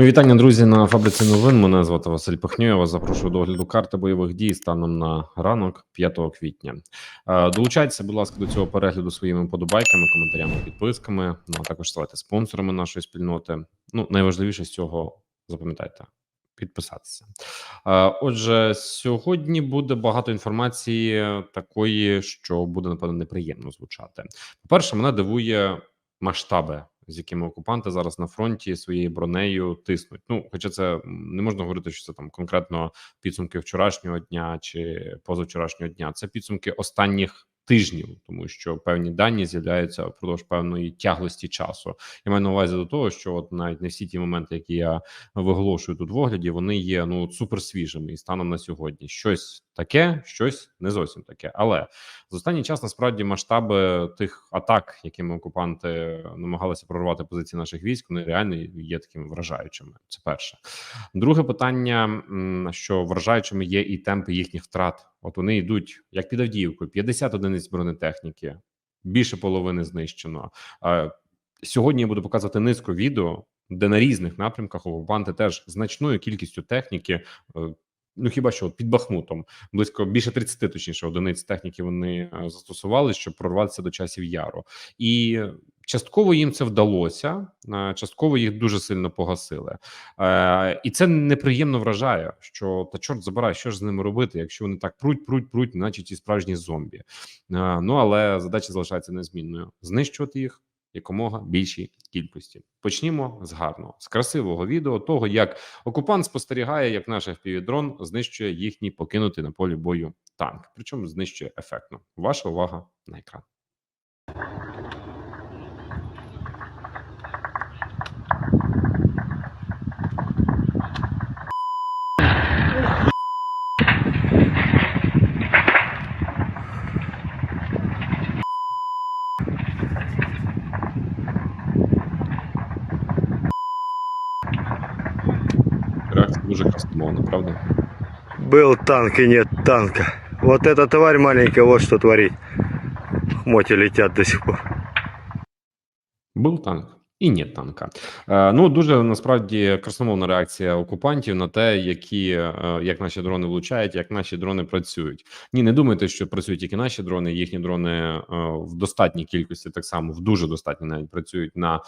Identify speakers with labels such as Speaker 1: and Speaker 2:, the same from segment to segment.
Speaker 1: Мої вітання, друзі, на фабриці новин. Мене звати Василь вас запрошую до огляду карти бойових дій станом на ранок 5 квітня. Е, Долучайтеся, будь ласка, до цього перегляду своїми подобайками, коментарями, підписками. Ну а також ставайте спонсорами нашої спільноти. Ну найважливіше з цього запам'ятайте. Підписатися. Е, Отже, сьогодні буде багато інформації такої, що буде напевно неприємно звучати. По перше, мене дивує масштаби з якими окупанти зараз на фронті своєю бронею тиснуть. Ну, хоча це не можна говорити, що це там конкретно підсумки вчорашнього дня чи позавчорашнього дня. Це підсумки останніх тижнів, тому що певні дані з'являються впродовж певної тяглості часу. Я маю на увазі до того, що от навіть не всі ті моменти, які я виголошую тут в огляді, вони є ну от супер свіжими і станом на сьогодні. Щось таке, щось не зовсім таке. Але за останній час насправді масштаби тих атак, якими окупанти намагалися прорвати позиції наших військ, вони реально є такими вражаючими. Це перше. Друге питання: що вражаючими є і темпи їхніх втрат. От вони йдуть як під Авдіївкою, 50 одиниць бронетехніки, більше половини знищено. Е, Сьогодні я буду показувати низку відео, де на різних напрямках окупанти теж значною кількістю техніки. Ну хіба що під Бахмутом близько більше 30, точніше одиниць техніки вони е, застосували, щоб прорватися до часів яру, і частково їм це вдалося, е, частково їх дуже сильно погасили. Е, І це неприємно вражає, що та чорт забирай, що ж з ними робити, якщо вони так пруть, пруть, пруть, наче ті справжні зомбі. Ну але задача залишається незмінною: знищувати їх якомога більшій кількості. Почнімо з гарного, з красивого відео того, як окупант спостерігає, як наш FPV-дрон знищує їхній покинутий на полі бою танк. Причому знищує ефектно. Ваша увага на екран. Реакція дуже красномовна, правда?
Speaker 2: Был танк и нет танка. Вот эта тварь маленькая, вот что творит. Хмоти летят до сих пор.
Speaker 1: Был танк. І ні танка. Е, ну дуже насправді красномовна реакція окупантів на те, які е, як наші дрони влучають, як наші дрони працюють. Ні, не думайте, що працюють тільки наші дрони. Їхні дрони е, в достатній кількості, так само в дуже достатній навіть працюють на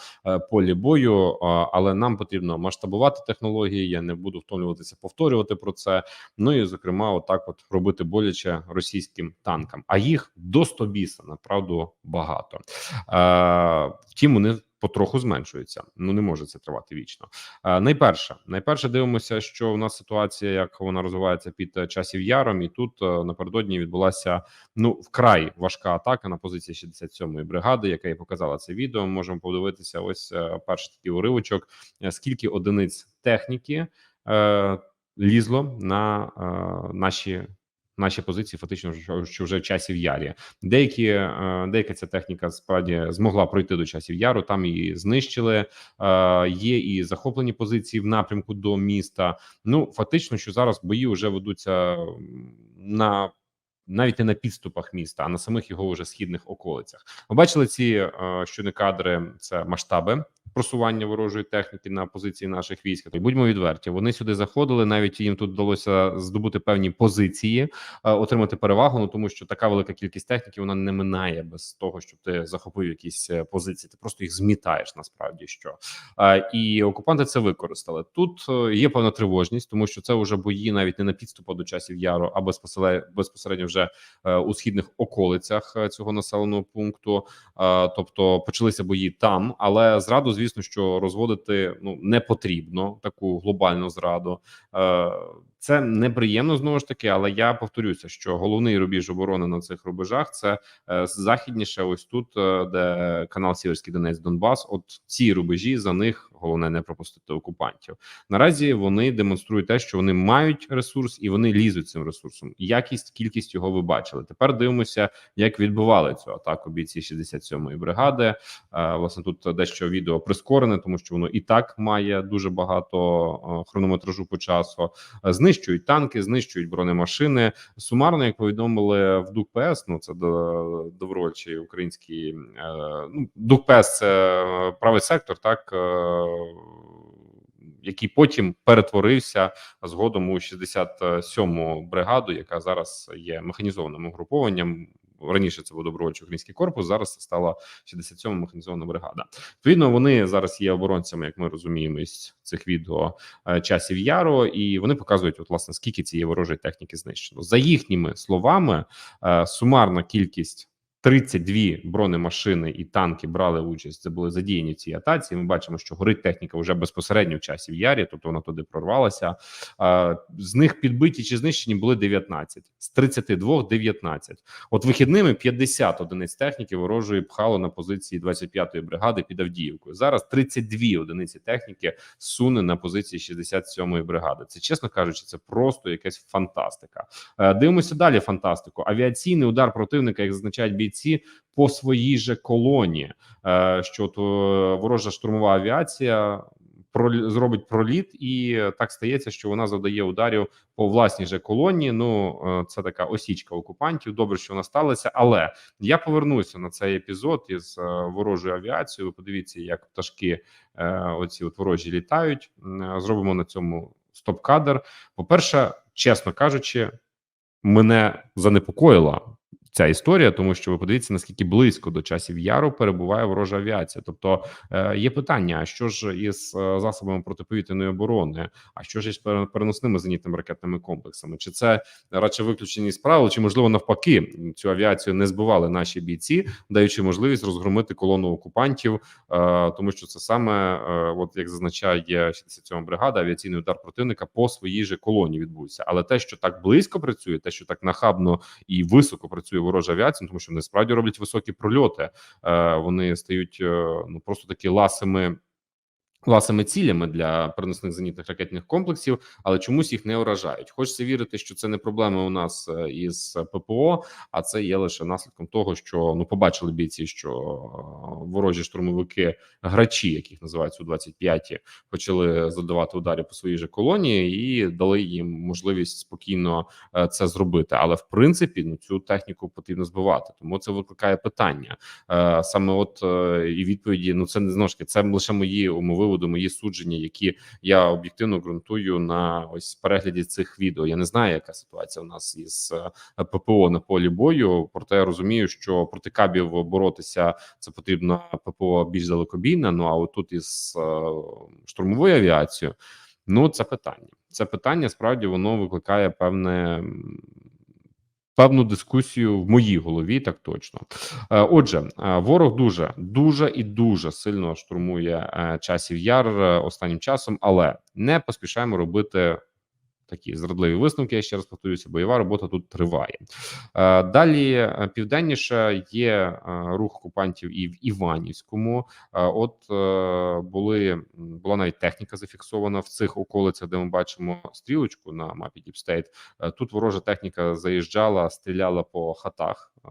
Speaker 1: полі бою. але нам потрібно масштабувати технології. Я не буду втомлюватися повторювати про це. Ну і зокрема, отак, от робити боляче російським танкам. А їх до 100 біса направду багато. Втім, вони потроху зменшується. Ну не може це тривати вічно. Е, найперше, найперше дивимося, що у нас ситуація, як вона розвивається під часів яром, і тут е, напередодні відбулася ну вкрай важка атака на позиції 67-ї бригади, яка і показала це відео. Можемо подивитися. Ось е, перший такий уривочок. Скільки одиниць техніки е, лізло на е, наші. Наші позиції фактично що, що вже в часів ярі. Деякі е, деяка ця техніка справді змогла пройти до часів яру. Там її знищили. Е, Є і захоплені позиції в напрямку до міста. Ну фактично, що зараз бої вже ведуться на. Навіть не на підступах міста, а на самих його вже східних околицях. Ми бачили ці е, щодо кадри. Це масштаби просування ворожої техніки на позиції наших військ. І будьмо відверті, вони сюди заходили. Навіть їм тут вдалося здобути певні позиції, е, отримати перевагу. Ну тому що така велика кількість техніки вона не минає без того, щоб ти захопив якісь е, позиції. Ти просто їх змітаєш. Насправді що Е, і окупанти це використали. Тут є певна тривожність, тому що це вже бої навіть не на підступу до часів яру, а безпосередньо вже у східних околицях цього населеного пункту. Тобто почалися бої там, але зраду, звісно, що розводити ну не потрібно таку глобальну зраду. Це неприємно знову ж таки, але я повторюся, що головний рубіж оборони на цих рубежах це е, західніше, ось тут, е, де канал Сіверський Донець Донбас. От ці рубежі за них головне не пропустити окупантів. Наразі вони демонструють те, що вони мають ресурс і вони лізуть цим ресурсом. Якість, кількість його ви бачили. Тепер дивимося, як відбували цю атаку бійці 67-ї бригади. Е, Власне, тут дещо відео прискорене, тому що воно і так має дуже багато е, хронометражу по часу. Е, Знищують танки, знищують бронемашини. Сумарно, як повідомили в ДУКПС, ну це до добровольчий український е, ну ДУКПС це правий сектор, так. е, який потім перетворився згодом у 67-му бригаду, яка зараз є механізованим угрупованням. Раніше це був добровольчий український корпус. Зараз це стала 67-ма механізована бригада. Відповідно, вони зараз є оборонцями, як ми розуміємо, із цих відео е, часів яру, і вони показують, от власне скільки цієї ворожої техніки знищено. За їхніми словами, е, сумарна кількість. 32 бронемашини і танки брали участь. Це були задіяні в цій атаці. Ми бачимо, що горить техніка вже безпосередньо в часі в ярі, тобто вона туди прорвалася. З них підбиті чи знищені були 19. з 32 – 19. От вихідними 50 одиниць техніки ворожої пхало на позиції 25-ї бригади під Авдіївкою. Зараз 32 одиниці техніки суне на позиції 67-ї бригади. Це чесно кажучи, це просто якась фантастика. Е, Дивимося далі. Фантастику. Авіаційний удар противника, як зазначають бійці, по своїй же колоні. Е, Що то ворожа штурмова авіація зробить проліт, і так стається, що вона завдає ударів по власній же колонії. Ну е, це така осічка окупантів. Добре, що вона сталася, але я повернуся на цей епізод із е, ворожою авіацією. Ви подивіться, як пташки е, оці от ворожі літають. Зробимо на цьому стоп-кадр. По перше, чесно кажучи, мене занепокоїла. Ця історія, тому що ви подивіться, наскільки близько до часів яру перебуває ворожа авіація. Тобто е, є питання: а що ж із е, засобами протиповітряної оборони, а що ж із пере- переносними зенітними ракетними комплексами? Чи це радше виключені з правил, чи можливо навпаки цю авіацію не збивали наші бійці, даючи можливість розгромити колону окупантів, е, тому що це саме, от як зазначає 67 бригада, авіаційний удар противника по своїй же колоні відбувся. Але те, що так близько працює, те, що так нахабно і високо працює ворожа авіація, ну, тому що вони справді роблять високі прольоти, е, вони стають е, ну просто такі ласими. Ласими цілями для переносних зенітних ракетних комплексів, але чомусь їх не уражають. Хочеться вірити, що це не проблема у нас е, із ППО, а це є лише наслідком того, що ну побачили бійці, що е, ворожі штурмовики, грачі, яких називають су 25 почали задавати ударі по своїй же колонії і дали їм можливість спокійно е, це зробити. Але в принципі, ну цю техніку потрібно збивати. Тому це викликає питання. Саме от і відповіді, ну це не таки, це лише мої умовиводи, мої судження, які я об'єктивно ґрунтую на ось перегляді цих відео. Я не знаю, яка ситуація у нас із е, ППО на полі бою. Проте я розумію, що проти кабів боротися це потрібно ППО більш далекобійне. Ну а отут із е, штурмовою авіацією, ну це питання. Це питання справді воно викликає певне. Певну дискусію в моїй голові, так точно. Е, Отже, е, ворог дуже дуже і дуже сильно штурмує е, часів яр останнім часом, але не поспішаємо робити такі зрадливі висновки. Я ще раз повторюся, бойова робота тут триває. Далі е, південніше є е, рух окупантів і в Іванівському. От були була навіть техніка зафіксована в цих околицях, де ми бачимо стрілочку на мапі. Е, Тут ворожа техніка заїжджала, стріляла по хатах, е,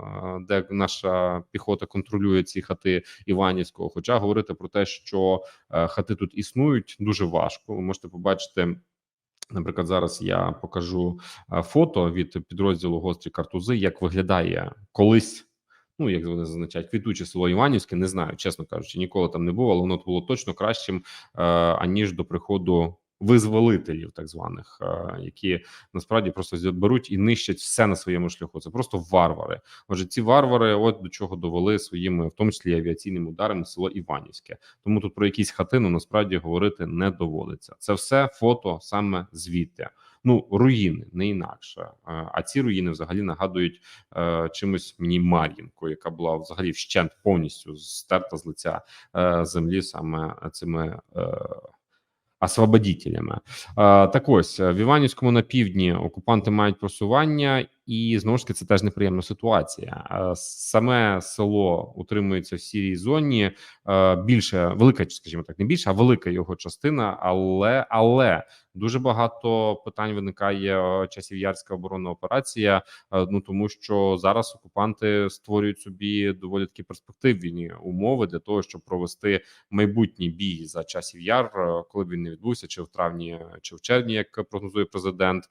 Speaker 1: де наша піхота контролює ці хати Іванівського. Хоча говорити про те, що е, хати тут існують, дуже важко. Ви можете побачити. Наприклад, зараз я покажу е, фото від підрозділу гострі картузи, як виглядає колись. Ну, як вони зазначають, квітуче село Іванівське. Не знаю, чесно кажучи, ніколи там не було, але воно було точно кращим е, аніж до приходу визволителів, так званих, е, які насправді просто беруть і нищать все на своєму шляху. Це просто варвари. Отже, ці варвари, от до чого довели своїми, в тому числі авіаційними ударами, село Іванівське. Тому тут про якісь хатину насправді говорити не доводиться. Це все фото саме звідти. Ну, руїни не інакше. Е, А ці руїни взагалі нагадують е, чимось мені Мар'їнку, яка була взагалі вщент повністю стерта з лиця е, землі саме цими. Е, освободітелями. Е, Так ось в Іванівському на півдні окупанти мають просування, і знову ж таки це теж неприємна ситуація. Саме село утримується в сірій зоні. е, Більше велика, скажімо так, не більше, а велика його частина. Але але дуже багато питань виникає е, часів ярська оборонна операція. е, Ну тому що зараз окупанти створюють собі доволі такі перспективні умови для того, щоб провести майбутній бій за часів яр, коли б він не відбувся, чи в травні, чи в червні, як прогнозує президент.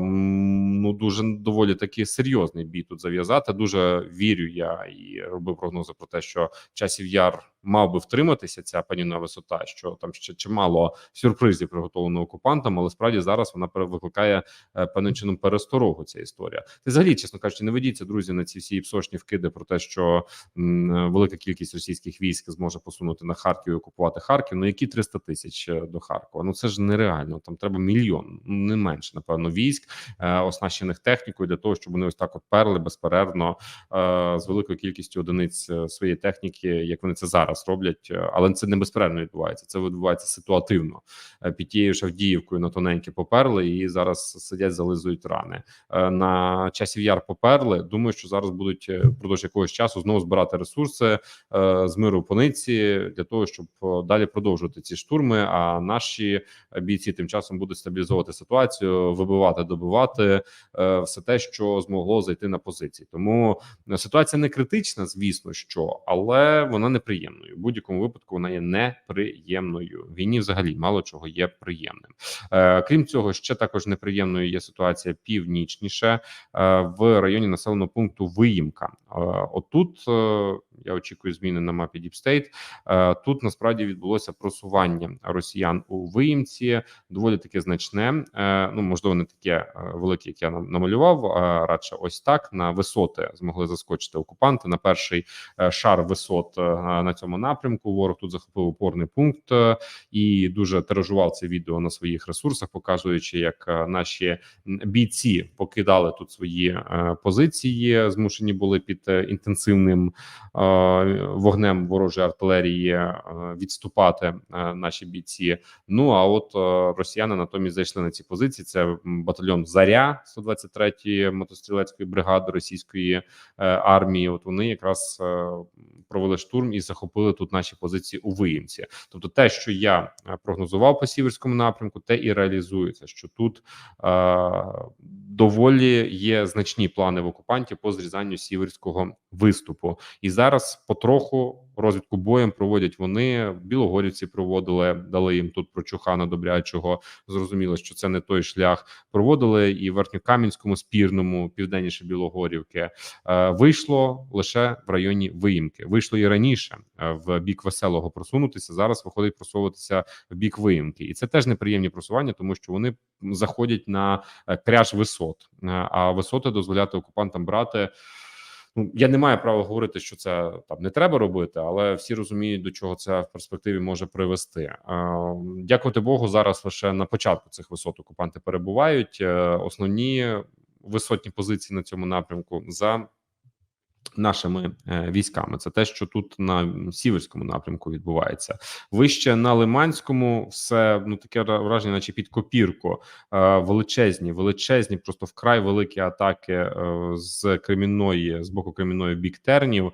Speaker 1: Ну дуже доволі таки серйозний бій тут зав'язати. Дуже вірю я і робив прогнози про те, що часів яр мав би втриматися ця панівна висота, що там ще чимало сюрпризів приготовлено окупантам, але справді зараз вона викликає е, певним чином пересторогу. Ця історія. Ти взагалі, чесно кажучи, не ведіться, друзі, на ці всі псошні вкиди про те, що м, велика кількість російських військ зможе посунути на Харків і окупувати Харків. Ну які 300 тисяч е, до Харкова? Ну це ж нереально. Там треба мільйон, ну, не менше, напевно, військ, е, оснащених технікою для того, щоб вони ось так от перли безперервно е, з великою кількістю одиниць е, своєї техніки, як вони це зараз роблять. Е, Але це не безперервно відбувається. Це відбувається ситуативно. Е, Під тією ж Авдіївкою на тоненьке поперли і зараз сидять, зализують рани. Е, На часів яр поперли. Думаю, що зараз будуть впродовж якогось часу знову збирати ресурси з миру пониці для того, щоб далі продовжувати ці штурми. А наші бійці тим часом будуть стабілізовувати ситуацію, вибивати, добивати все те, що змогло зайти на позиції. Тому ситуація не критична, звісно, що але вона неприємною. В будь-якому випадку вона є неприємною. В Війні взагалі мало чого є приємним. Е, крім цього, ще також неприємною є ситуація північніше е, в районі населеного пункту Виїмка. Е, отут е, я очікую зміни на мапі State. Е, Тут насправді відбулося просування росіян у виїмці, доволі таке значне. Е, Ну можливо, не таке е, велике, як я нам- намалював. А радше ось так на висоти змогли заскочити окупанти на перший е, шар висот е, на цьому напрямку. Ворог тут захопив опорний пункт е, і дуже тиражував це відео на своїх ресурсах, показуючи, як е, наші бійці покидали тут свої е, позиції, змушені були під інтенсивним вогнем ворожої артилерії відступати наші бійці. Ну а от росіяни натомість зайшли на ці позиції. Це батальйон Заря 123-ї мотострілецької бригади російської армії. От вони якраз провели штурм і захопили тут наші позиції у Виїмці. Тобто, те, що я е, прогнозував по сіверському напрямку, те і реалізується. Що тут е, доволі є значні плани в окупантів по зрізанню сіверського виступу, і зараз потроху розвідку боєм проводять вони. Білогорівці проводили, дали їм тут прочухана добрячого. Зрозуміло, що це не той шлях. Проводили і в Верхньокам'янському спірному, південніше Білогорівки. Е, вийшло лише в районі виїмки. Вийшло і раніше е, в бік веселого просунутися. Зараз виходить просовуватися в бік виїмки, і це теж неприємні просування, тому що вони заходять на е, кряж висот. А висоти дозволяти окупантам брати. Ну, я не маю права говорити, що це там не треба робити, але всі розуміють, до чого це в перспективі може привести. Е, Дякувати Богу, зараз лише на початку цих висот окупанти перебувають. Е, Основні висотні позиції на цьому напрямку за нашими е, військами. Це те, що тут на сіверському напрямку відбувається. Вище на Лиманському все ну таке враження, наче під копірку. Е, величезні, величезні, просто вкрай великі атаки е, з Кремінної з боку Кремінної бік тернів.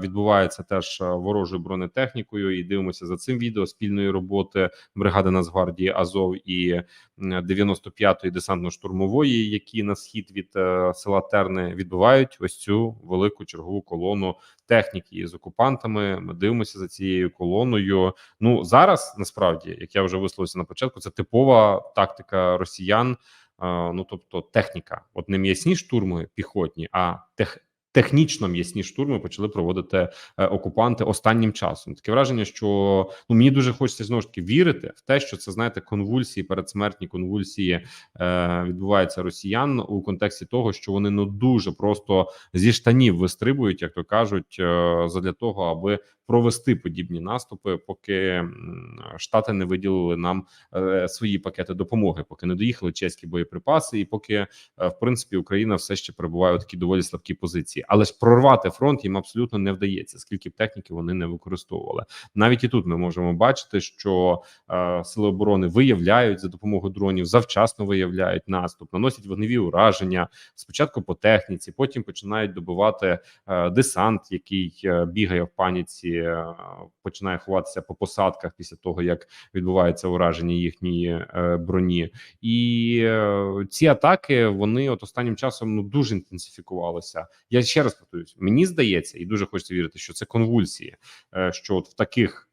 Speaker 1: Відбувається теж ворожою бронетехнікою. І дивимося за цим відео спільної роботи бригади Нацгвардії Азов і м, 95-ї десантно-штурмової, які на схід від села Терни відбувають ось цю велику чергову колону техніки з окупантами. Ми дивимося за цією колоною. Ну зараз насправді, як я вже висловився на початку, це типова тактика росіян. Ну тобто, техніка, от не м'ясні штурми піхотні, а тех. Технічно м'ясні штурми почали проводити е, окупанти останнім часом. Таке враження, що ну мені дуже хочеться знову ж таки вірити в те, що це знаєте, конвульсії, передсмертні конвульсії е, відбуваються росіян у контексті того, що вони ну дуже просто зі штанів вистрибують, як то кажуть, е, задля того, аби провести подібні наступи, поки штати не виділили нам е, свої пакети допомоги, поки не доїхали чеські боєприпаси, і поки е, в принципі Україна все ще перебуває у такій доволі слабкій позиції, але ж прорвати фронт їм абсолютно не вдається, скільки б техніки вони не використовували. Навіть і тут ми можемо бачити, що е, сили оборони виявляють за допомогою дронів, завчасно виявляють наступ, наносять вогневі ураження спочатку по техніці, потім починають добивати е, десант, який е, бігає в паніці, е, починає ховатися по посадках після того, як відбувається ураження їхньої е, броні. І е, ці атаки вони от останнім часом ну дуже інтенсифікувалися. Я ще раз повторюсь, мені здається, і дуже хочеться вірити, що це конвульсії, е, що от в таких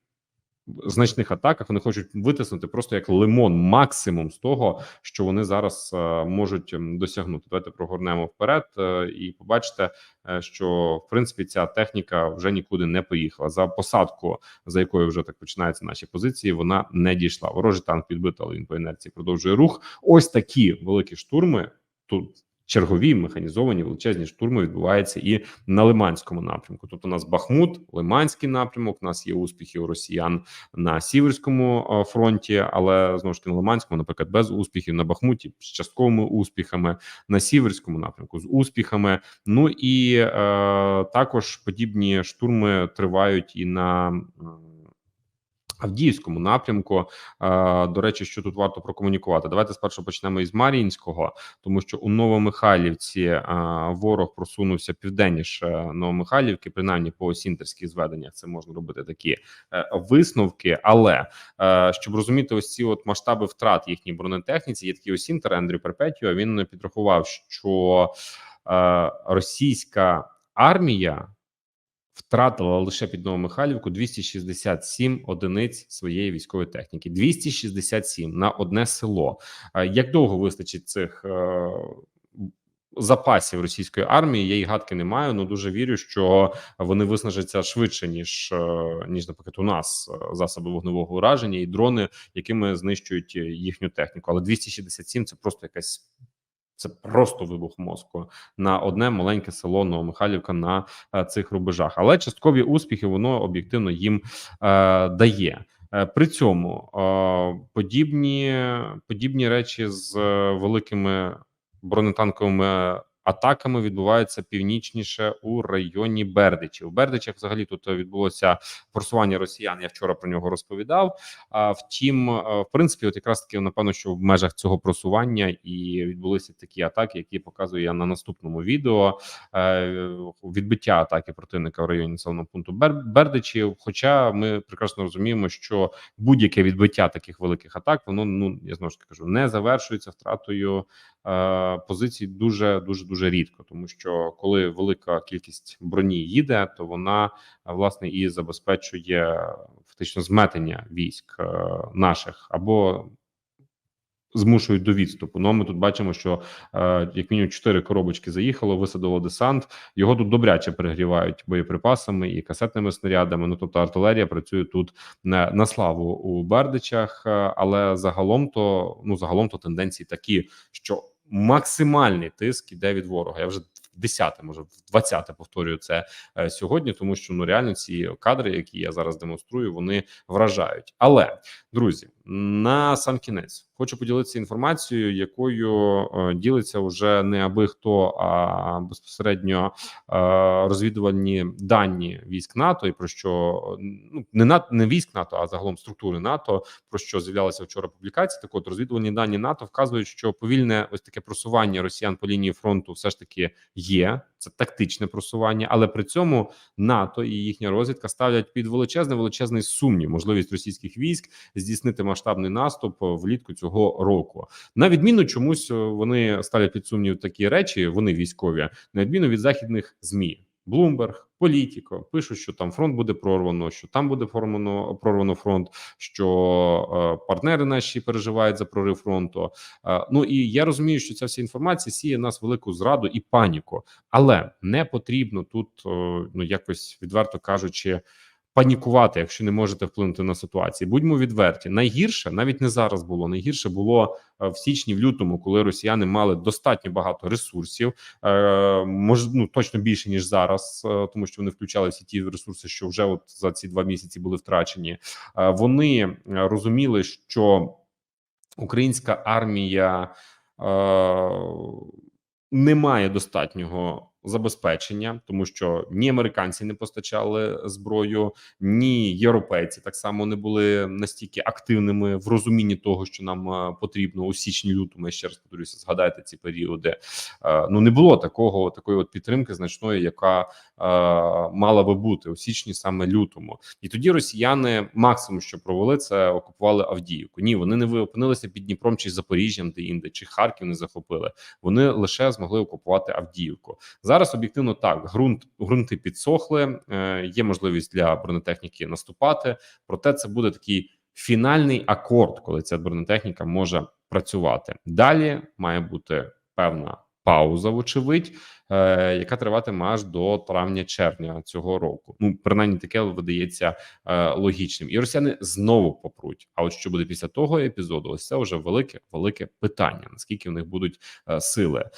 Speaker 1: значних атаках. Вони хочуть витиснути просто як лимон, максимум з того, що вони зараз е, можуть досягнути. Давайте прогорнемо вперед е, і побачите, що в принципі ця техніка вже нікуди не поїхала. За посадку, за якою вже так починаються наші позиції, вона не дійшла. Ворожий танк підбито, але він по інерції продовжує рух. Ось такі великі штурми тут. Чергові механізовані величезні штурми відбуваються і на Лиманському напрямку. Тут у нас Бахмут, Лиманський напрямок. У нас є успіхи у росіян на Сіверському е, фронті, але знову ж таки на Лиманському, наприклад, без успіхів на Бахмуті з частковими успіхами на Сіверському напрямку з успіхами. Ну і е, також подібні штурми тривають і на. Авдіївському напрямку, Е, до речі, що тут варто прокомунікувати. Давайте спершу почнемо із Мар'їнського, тому що у Новомихайлівці е, ворог просунувся південніше Новомихайлівки, принаймні по осінтерських зведеннях. Це можна робити такі е, висновки. Але щоб розуміти ось ці от масштаби втрат їхній бронетехніці, є такий осінтер Ендрю Перпетіо. Він підрахував, що російська армія втратила лише під Новомихайлівку 267 одиниць своєї військової техніки. 267 на одне село. Е, Як довго вистачить цих е, запасів російської армії? Я й гадки не маю. але дуже вірю, що вони виснажаться швидше ніж е, ніж, наприклад, у нас засоби вогневого ураження і дрони, якими знищують їхню техніку. Але 267 – це просто якась. Це просто вибух мозку на одне маленьке село Новомихайлівка на е, цих рубежах. Але часткові успіхи воно об'єктивно їм е, дає. Е, При цьому е, подібні подібні речі з е, великими бронетанковими атаками відбуваються північніше у районі Бердичі. У Бердичах взагалі тут відбулося просування росіян. Я вчора про нього розповідав. А втім, е, в принципі, от якраз таки напевно, що в межах цього просування і відбулися такі атаки, які показую я на наступному відео. Е, Відбиття атаки противника в районі населеного пункту Бер- Бердичів. Хоча ми прекрасно розуміємо, що будь-яке відбиття таких великих атак, воно ну я знову ж таки кажу, не завершується втратою е, позицій дуже дуже дуже рідко, тому що коли велика кількість броні їде, то вона е, власне і забезпечує фактично зметення військ е, наших або змушують до відступу. Ну ми тут бачимо, що е, як мінімум чотири коробочки заїхало, висадило десант. Його тут добряче перегрівають боєприпасами і касетними снарядами. Ну тобто артилерія працює тут на, на славу у Бердичах, е, але загалом то ну загалом то тенденції такі, що максимальний тиск іде від ворога. Я вже десяте, може в двадцяте повторюю це е, сьогодні, тому що ну реально ці кадри, які я зараз демонструю, вони вражають. Але друзі, на сам кінець хочу поділитися інформацією, якою е, ділиться вже не аби хто, а безпосередньо е, розвідувальні дані військ НАТО, і про що ну не НАТО, не військ НАТО, а загалом структури НАТО, про що з'являлися вчора публікації. Так от розвідувальні дані НАТО вказують, що повільне ось таке просування росіян по лінії фронту все ж таки є. Це тактичне просування, але при цьому НАТО і їхня розвідка ставлять під величезний величезний сумнів можливість російських військ здійснити масштабний наступ влітку цього року. На відміну чомусь е, вони ставлять під сумнів такі речі. Вони військові, на відміну від західних змі. Блумберг, Політіко пишуть, що там фронт буде прорвано, що там буде формано прорвано фронт, що е, партнери наші переживають за прорив фронту. Е, ну і я розумію, що ця вся інформація сіє нас велику зраду і паніку, але не потрібно тут, е, ну якось відверто кажучи. Панікувати, якщо не можете вплинути на ситуацію, будьмо відверті. Найгірше навіть не зараз було. Найгірше було е, в січні, в лютому, коли росіяни мали достатньо багато ресурсів, е, мож, ну точно більше ніж зараз, е, тому що вони включали всі ті ресурси, що вже от за ці два місяці були втрачені. Вони розуміли, що українська армія не має достатнього забезпечення, тому що ні американці не постачали зброю, ні європейці так само не були настільки активними в розумінні того, що нам е, потрібно у січні лютому. Я ще раз повторюся, згадайте ці періоди. Е, Ну не було такого такої от підтримки значної, яка е, мала би бути у січні, саме лютому, і тоді росіяни максимум, що провели, це окупували Авдіївку. Ні, вони не опинилися під Дніпром чи Запоріжжям, де інде чи Харків не захопили. Вони лише змогли окупувати Авдіївку. Зараз Зараз об'єктивно так, ґрунт ґрунти підсохли. Е, є можливість для бронетехніки наступати. Проте це буде такий фінальний акорд, коли ця бронетехніка може працювати. Далі має бути певна пауза, вочевидь, е, яка триватиме аж до травня-червня цього року. Ну принаймні таке видається е, логічним, і росіяни знову попруть. А от що буде після того епізоду? Ось це вже велике велике питання. Наскільки в них будуть е, сили?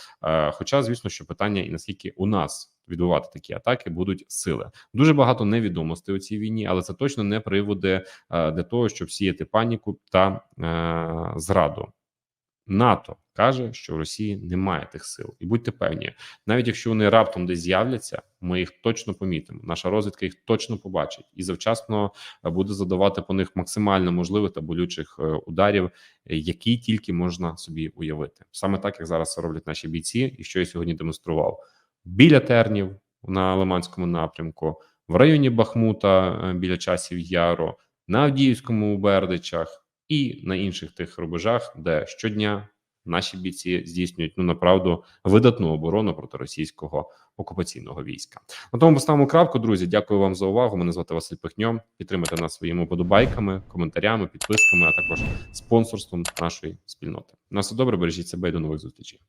Speaker 1: Хоча, звісно, що питання, і наскільки у нас відбувати такі атаки будуть сили. Дуже багато невідомостей у цій війні, але це точно не приводи для того, щоб сіяти паніку та е, зраду. НАТО каже, що в Росії немає тих сил, і будьте певні, навіть якщо вони раптом десь з'являться, ми їх точно помітимо. Наша розвідка їх точно побачить і завчасно е, буде задавати по них максимально можливих та болючих е, ударів, які тільки можна собі уявити. Саме так як зараз роблять наші бійці, і що я сьогодні демонстрував біля тернів на Лиманському напрямку, в районі Бахмута е, біля часів Яру, на Авдіївському у Бердичах і на інших тих рубежах, де щодня наші бійці здійснюють ну направду видатну оборону проти російського окупаційного війська. На тому поставимо крапку, друзі. Дякую вам за увагу. Мене звати Василь Пихньо. Підтримайте нас своїми подобайками, коментарями, підписками, а також спонсорством нашої спільноти. На все добре, бережіть себе і до нових зустрічей.